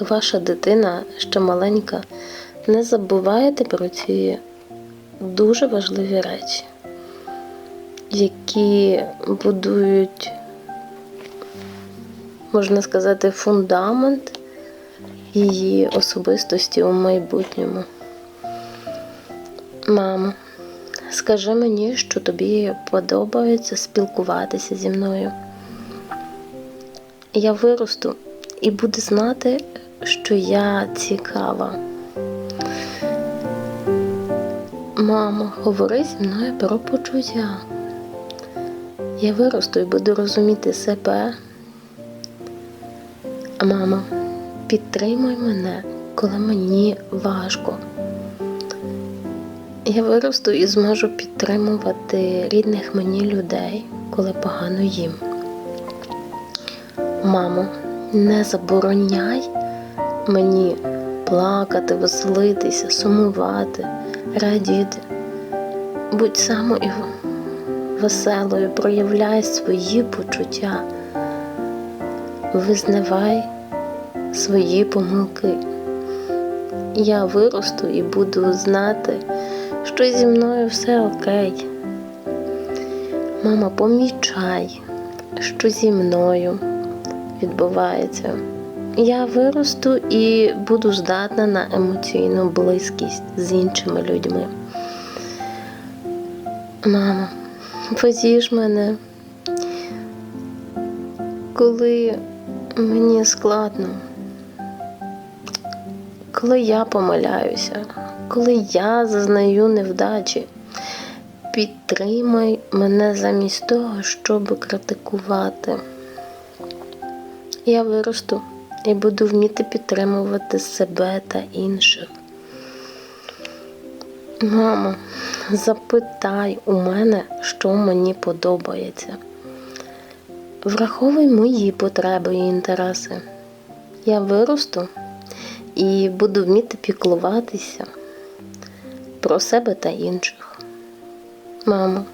Ваша дитина ще маленька, не забувайте про ці дуже важливі речі, які будують, можна сказати, фундамент її особистості у майбутньому. Мамо, скажи мені, що тобі подобається спілкуватися зі мною. Я виросту і буду знати, що я цікава. Мамо, говори зі мною про почуття. Я виросту і буду розуміти себе. Мамо, підтримуй мене, коли мені важко. Я виросту і зможу підтримувати рідних мені людей, коли погано їм. Мамо, не забороняй мені плакати, веселитися, сумувати, радіти. Будь самою веселою, проявляй свої почуття, визнавай свої помилки. Я виросту і буду знати, що зі мною все окей. Мама, помічай, що зі мною відбувається. Я виросту і буду здатна на емоційну близькість з іншими людьми. Мама, позіж мене, коли мені складно, коли я помиляюся, коли я зазнаю невдачі, підтримай мене замість того, щоб критикувати. Я виросту і буду вміти підтримувати себе та інших. Мамо, запитай у мене, що мені подобається. Враховуй мої потреби і інтереси. Я виросту і буду вміти піклуватися про себе та інших. Мамо,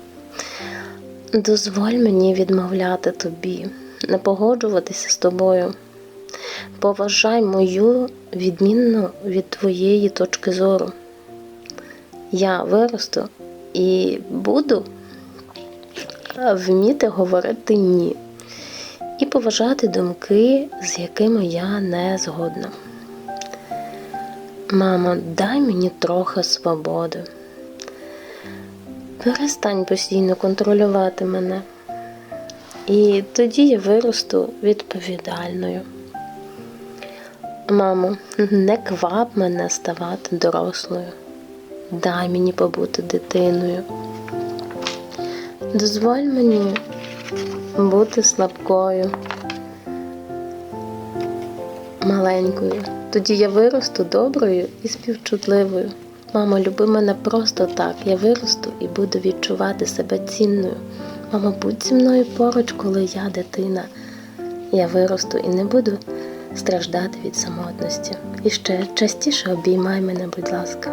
дозволь мені відмовляти тобі, не погоджуватися з тобою. Поважай мою відмінну від твоєї точки зору. Я виросту і буду вміти говорити ні і поважати думки, з якими я не згодна. Мамо, дай мені трохи свободи. Перестань постійно контролювати мене. І тоді я виросту відповідальною. Мамо, не квап мене ставати дорослою. Дай мені побути дитиною. Дозволь мені бути слабкою, маленькою. Тоді я виросту доброю і співчутливою. Мамо, люби мене просто так. Я виросту і буду відчувати себе цінною. Мамо, будь зі мною поруч, коли я дитина. Я виросту і не буду страждати від самотності. І ще частіше обіймай мене, будь ласка.